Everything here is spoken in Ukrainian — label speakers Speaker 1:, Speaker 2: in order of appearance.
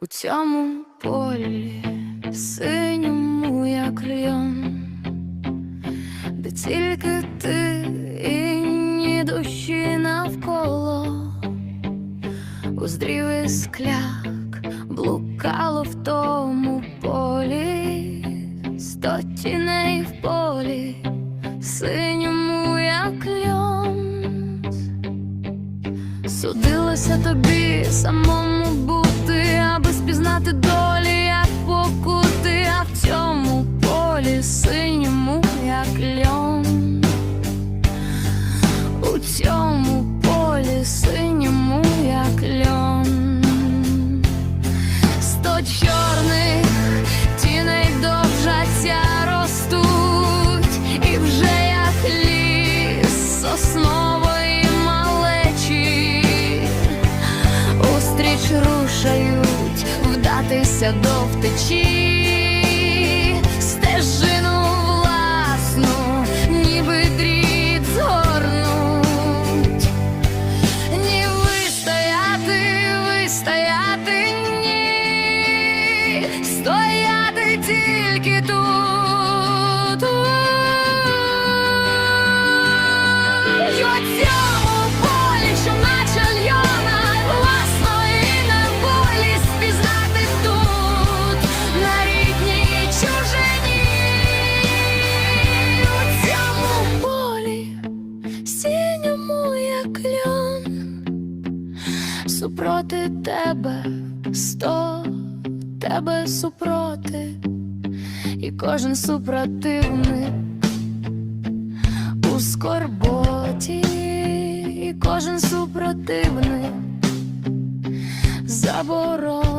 Speaker 1: у цьому полі, синьому, як льон, де тільки ти і ні душі навколо, уздрів і скляк блукало в тому полі, сто тіней в полі, синьому, як льон. Судилося тобі самому спізнати долі, як покути, а в цьому полі синьому, як льон. У цьому полі синьому, як льон. Сто чорних тіней довжаться ростуть, і вже як ліс соснової вдатися до втечі, стежину ніби дріт згорнуть. Ні вистояти, вистояти, ні, стояти тільки тут. І супроти тебе сто, тебе супроти, і кожен супротивник у скорботі, і кожен супротивник заборон.